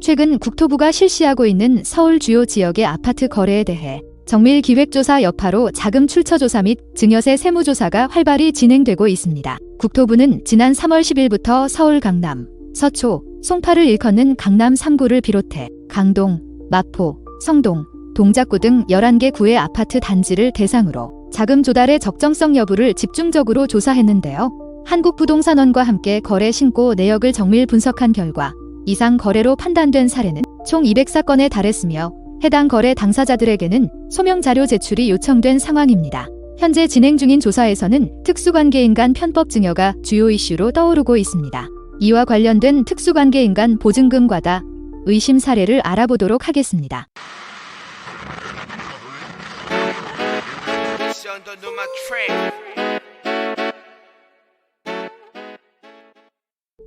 최근 국토부가 실시하고 있는 서울 주요 지역의 아파트 거래에 대해 정밀 기획조사 여파로 자금 출처 조사 및 증여세 세무조사가 활발히 진행되고 있습니다. 국토부는 지난 3월 10일부터 서울 강남, 서초, 송파를 일컫는 강남 3구를 비롯해 강동, 마포, 성동, 동작구 등 11개 구의 아파트 단지를 대상으로 자금 조달의 적정성 여부를 집중적으로 조사했는데요. 한국부동산원과 함께 거래 신고 내역을 정밀 분석한 결과 이상 거래로 판단된 사례는 총 204건에 달했으며 해당 거래 당사자들에게는 소명 자료 제출이 요청된 상황입니다. 현재 진행 중인 조사에서는 특수관계인 간 편법 증여가 주요 이슈로 떠오르고 있습니다. 이와 관련된 특수관계인 간 보증금 과다 의심 사례를 알아보도록 하겠습니다.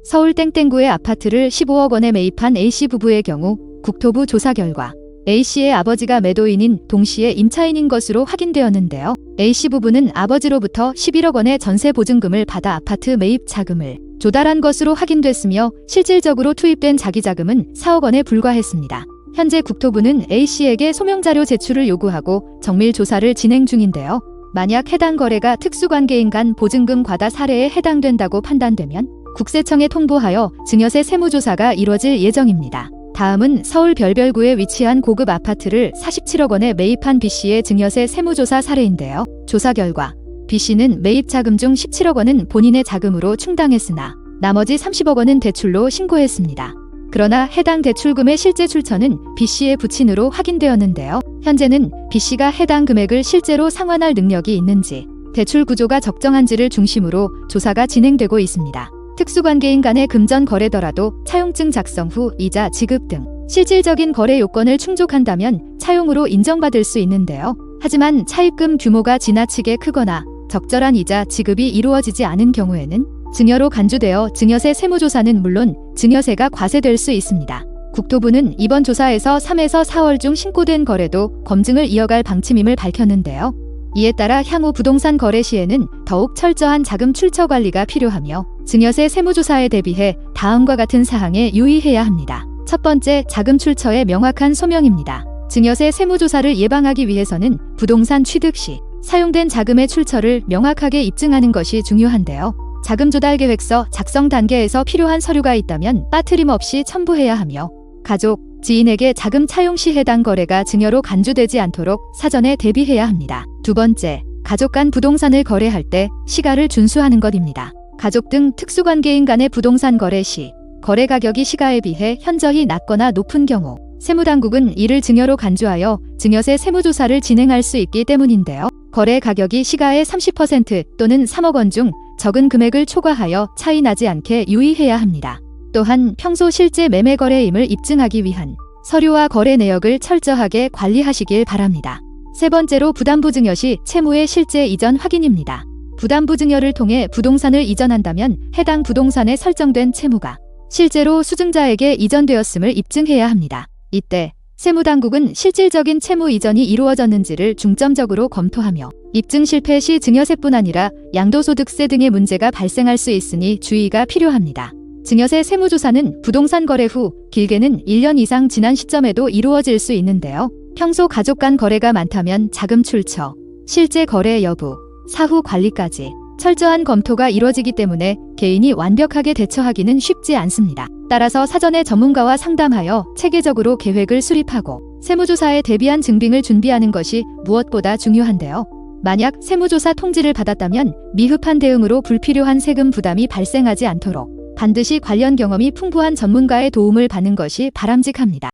서울 땡땡구의 아파트를 15억 원에 매입한 A씨 부부의 경우 국토부 조사 결과 A씨의 아버지가 매도인인 동시에 임차인인 것으로 확인되었는데요. A씨 부부는 아버지로부터 11억 원의 전세 보증금을 받아 아파트 매입 자금을 조달한 것으로 확인됐으며 실질적으로 투입된 자기 자금은 4억 원에 불과했습니다. 현재 국토부는 A씨에게 소명자료 제출을 요구하고 정밀 조사를 진행 중인데요. 만약 해당 거래가 특수관계인 간 보증금 과다 사례에 해당된다고 판단되면 국세청에 통보하여 증여세 세무조사가 이뤄질 예정입니다. 다음은 서울 별별구에 위치한 고급 아파트를 47억 원에 매입한 B씨의 증여세 세무조사 사례인데요. 조사 결과 B씨는 매입 자금 중 17억 원은 본인의 자금으로 충당했으나 나머지 30억 원은 대출로 신고했습니다. 그러나 해당 대출금의 실제 출처는 B씨의 부친으로 확인되었는데요. 현재는 B씨가 해당 금액을 실제로 상환할 능력이 있는지 대출 구조가 적정한지를 중심으로 조사가 진행되고 있습니다. 특수관계인 간의 금전 거래더라도 차용증 작성 후 이자 지급 등 실질적인 거래 요건을 충족한다면 차용으로 인정받을 수 있는데요. 하지만 차입금 규모가 지나치게 크거나 적절한 이자 지급이 이루어지지 않은 경우에는 증여로 간주되어 증여세 세무조사는 물론 증여세가 과세될 수 있습니다. 국토부는 이번 조사에서 3에서 4월 중 신고된 거래도 검증을 이어갈 방침임을 밝혔는데요. 이에 따라 향후 부동산 거래 시에는 더욱 철저한 자금 출처 관리가 필요하며 증여세 세무조사에 대비해 다음과 같은 사항에 유의해야 합니다. 첫 번째, 자금 출처의 명확한 소명입니다. 증여세 세무조사를 예방하기 위해서는 부동산 취득 시 사용된 자금의 출처를 명확하게 입증하는 것이 중요한데요. 자금 조달 계획서 작성 단계에서 필요한 서류가 있다면 빠트림 없이 첨부해야 하며 가족, 지인에게 자금 차용 시 해당 거래가 증여로 간주되지 않도록 사전에 대비해야 합니다. 두 번째, 가족 간 부동산을 거래할 때 시가를 준수하는 것입니다. 가족 등 특수관계인 간의 부동산 거래 시 거래 가격이 시가에 비해 현저히 낮거나 높은 경우 세무당국은 이를 증여로 간주하여 증여세 세무조사를 진행할 수 있기 때문인데요. 거래 가격이 시가의 30% 또는 3억 원 중 적은 금액을 초과하여 차이 나지 않게 유의해야 합니다. 또한 평소 실제 매매 거래임을 입증하기 위한 서류와 거래 내역을 철저하게 관리하시길 바랍니다. 세 번째로 부담부 증여 시 채무의 실제 이전 확인입니다. 부담부 증여를 통해 부동산을 이전한다면 해당 부동산에 설정된 채무가 실제로 수증자에게 이전되었음을 입증해야 합니다. 이때 세무당국은 실질적인 채무 이전이 이루어졌는지를 중점적으로 검토하며 입증 실패 시 증여세뿐 아니라 양도소득세 등의 문제가 발생할 수 있으니 주의가 필요합니다. 증여세 세무조사는 부동산 거래 후 길게는 1년 이상 지난 시점에도 이루어질 수 있는데요. 평소 가족 간 거래가 많다면 자금 출처, 실제 거래 여부, 사후 관리까지 철저한 검토가 이루어지기 때문에 개인이 완벽하게 대처하기는 쉽지 않습니다. 따라서 사전에 전문가와 상담하여 체계적으로 계획을 수립하고 세무조사에 대비한 증빙을 준비하는 것이 무엇보다 중요한데요. 만약 세무조사 통지를 받았다면 미흡한 대응으로 불필요한 세금 부담이 발생하지 않도록 반드시 관련 경험이 풍부한 전문가의 도움을 받는 것이 바람직합니다.